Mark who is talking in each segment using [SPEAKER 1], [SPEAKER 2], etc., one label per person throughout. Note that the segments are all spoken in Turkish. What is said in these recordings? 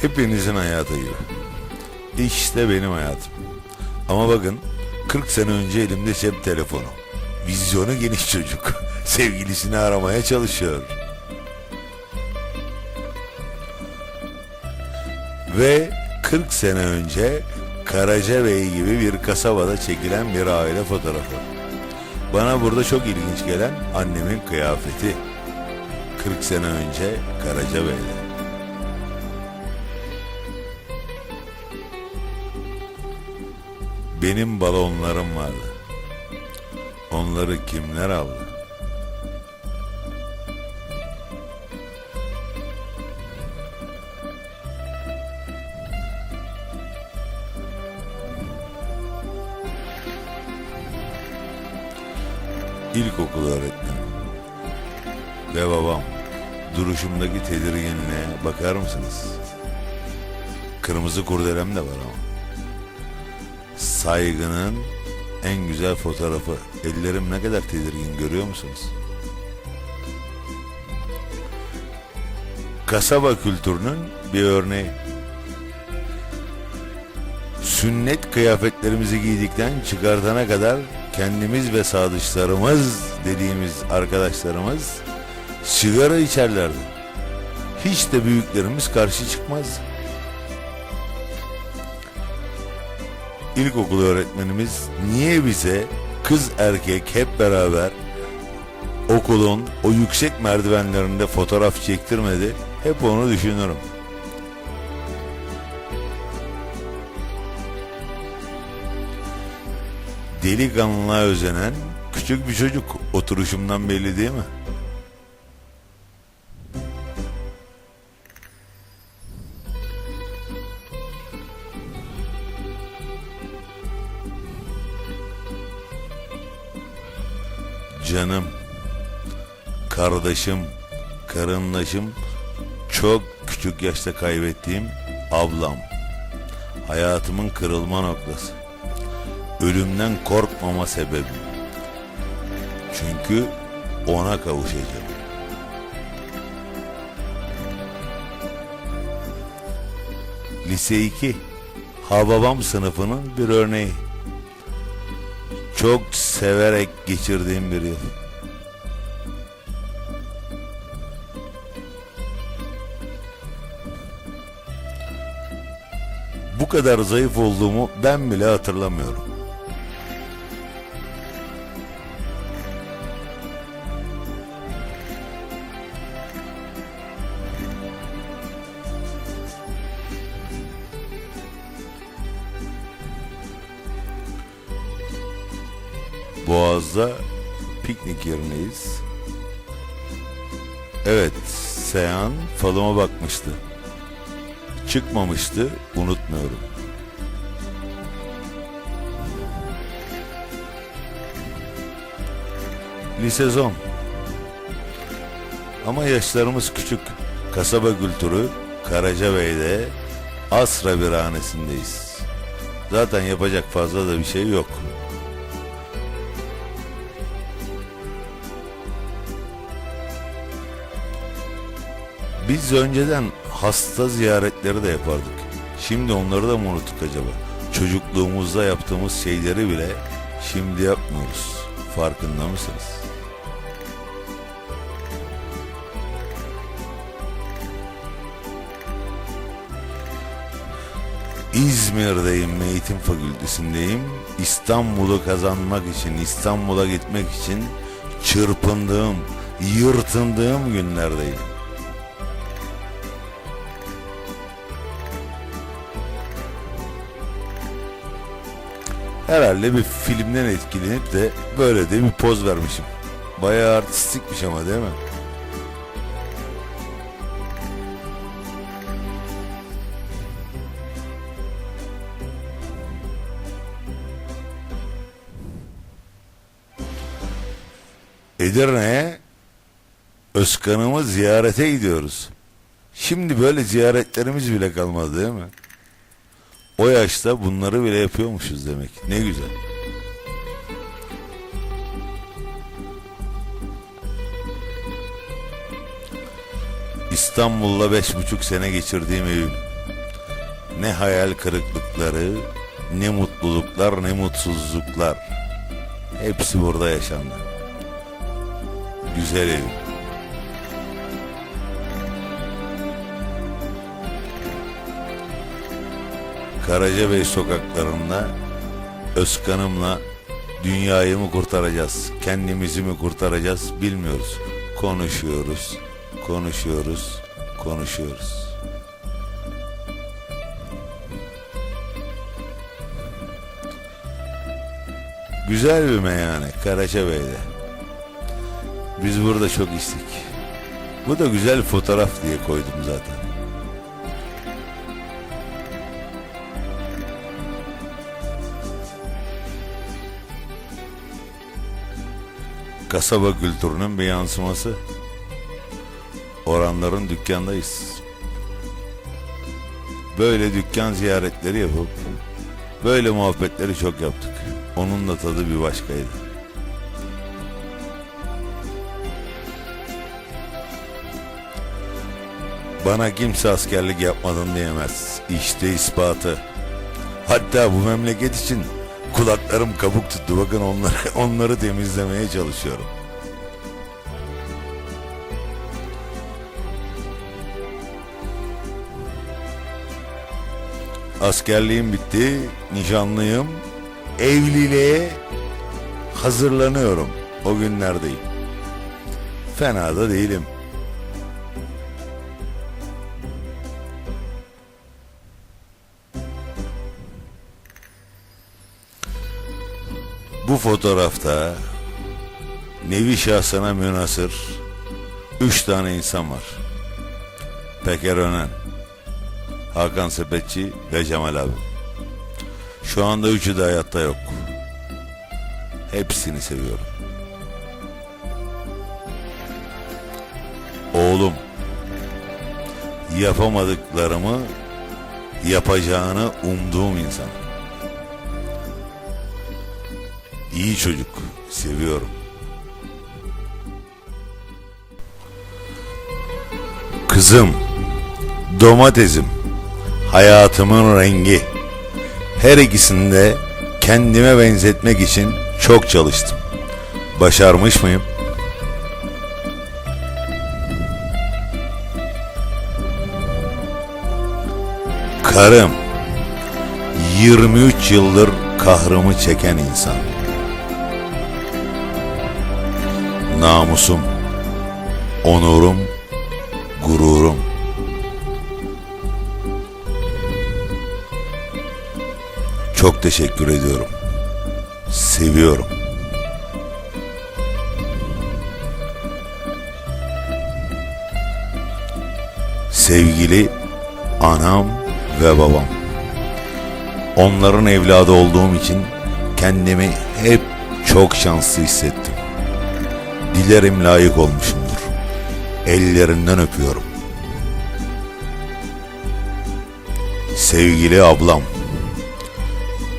[SPEAKER 1] Hepinizin hayatı gibi. İşte benim hayatım. Ama bakın 40 sene önce elimde cep telefonu. Vizyonu geniş çocuk. Sevgilisini aramaya çalışıyor. Ve 40 sene önce Karacabey gibi bir kasabada çekilen bir aile fotoğrafı. Bana burada çok ilginç gelen annemin kıyafeti. 40 sene önce Karacabey'de. Benim balonlarım vardı. Onları kimler aldı? İlkokul öğretmenim ve babam duruşumdaki tedirginliğe bakar mısınız? Kırmızı kurdelem de var ama. Saygının en güzel fotoğrafı. Ellerim ne kadar tedirgin görüyor musunuz? Kasaba kültürünün bir örneği. Sünnet kıyafetlerimizi giydikten çıkartana kadar kendimiz ve sadıçlarımız dediğimiz arkadaşlarımız sigara içerlerdi. Hiç de büyüklerimiz karşı çıkmaz. İlkokul öğretmenimiz niye bize kız erkek hep beraber okulun o yüksek merdivenlerinde fotoğraf çektirmedi? Hep onu düşünürüm. Delikanlılığa özenen küçük bir çocuk oturuşumdan belli değil mi? Canım, kardeşim, karındaşım, çok küçük yaşta kaybettiğim ablam. Hayatımın kırılma noktası. Ölümden korkmama sebebim. Çünkü ona kavuşacağım. Lise 2 Hababam sınıfının bir örneği. Çok severek geçirdiğim bir yıl. Bu kadar zayıf olduğumu ben bile hatırlamıyorum. Boğaz'da piknik yerindeyiz. Evet, Seyhan falıma bakmıştı. Çıkmamıştı, unutmuyorum. Lise son. Ama yaşlarımız küçük. Kasaba kültürü Karacabey'de Asra Birhanesi'ndeyiz. Zaten yapacak fazla da bir şey yok. Biz önceden hasta ziyaretleri de yapardık. Şimdi onları da mı unuttuk acaba? Çocukluğumuzda yaptığımız şeyleri bile şimdi yapmıyoruz. Farkında mısınız? İzmir'deyim, eğitim fakültesindeyim. İstanbul'u kazanmak için, İstanbul'a gitmek için çırpındığım, yırtındığım günlerdeyim. Herhalde bir filmden etkilenip de böyle de bir poz vermişim. Bayağı artistikmiş ama değil mi? Edirne'ye Özkan'ımı ziyarete gidiyoruz. Şimdi böyle ziyaretlerimiz bile kalmadı değil mi? O yaşta bunları bile yapıyormuşuz demek. Ne güzel. İstanbul'da beş buçuk sene geçirdiğim evim. ne hayal kırıklıkları, ne mutluluklar, ne mutsuzluklar. Hepsi burada yaşandı. Güzel evim. Karacabey sokaklarında Özkan'ımla dünyayı mı kurtaracağız, kendimizi mi kurtaracağız bilmiyoruz. Konuşuyoruz, konuşuyoruz, konuşuyoruz. Güzel bir meyhane Karacabey'de. Biz burada çok içtik. Bu da güzel fotoğraf diye koydum zaten. Kasaba kültürünün bir yansıması. Oranların dükkandayız. Böyle dükkan ziyaretleri yapıp böyle muhabbetleri çok yaptık. Onun da tadı bir başkaydı. Bana kimse askerlik yapmadın diyemez. İşte ispatı. Hatta bu memleket için kulaklarım kabuk tuttu. Bakın onları onları temizlemeye çalışıyorum. Askerliğim bitti, nişanlıyım. Evliliğe hazırlanıyorum. O günlerdeyim. Fena da değilim. Bu fotoğrafta nevi şahsına münasır üç tane insan var. Peker Önen, Hakan Sepetçi ve Cemal abi. Şu anda üçü de hayatta yok. Hepsini seviyorum. Oğlum, yapamadıklarımı yapacağını umduğum insan. İyi çocuk, seviyorum. Kızım, domatesim, hayatımın rengi. Her ikisinde kendime benzetmek için çok çalıştım. Başarmış mıyım? Karım, 23 yıldır kahrımı çeken insan. Namusum, onurum, gururum. Çok teşekkür ediyorum. Seviyorum. Sevgili anam ve babam. Onların evladı olduğum için kendimi hep çok şanslı hissettim. Dilerim layık olmuşumdur. Ellerinden öpüyorum. Sevgili ablam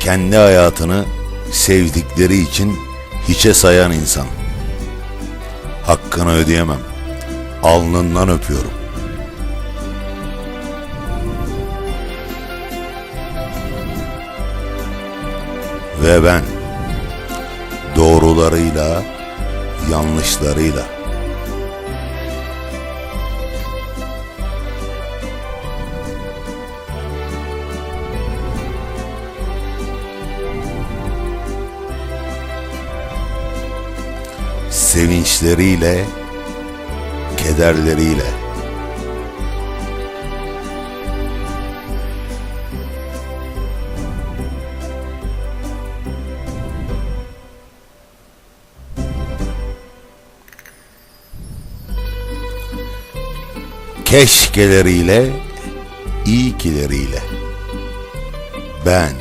[SPEAKER 1] kendi hayatını sevdikleri için hiçe sayan insan. Hakkını ödeyemem. Alnından öpüyorum. Ve ben doğrularıyla, yanlışlarıyla sevinçleriyle, kederleriyle. Keşkeleriyle, iyi kileriyle. Ben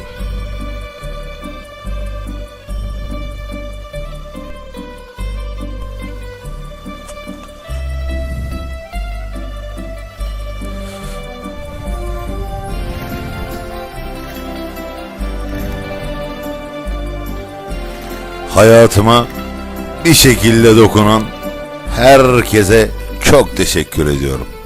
[SPEAKER 1] hayatıma bir şekilde dokunan herkese çok teşekkür ediyorum.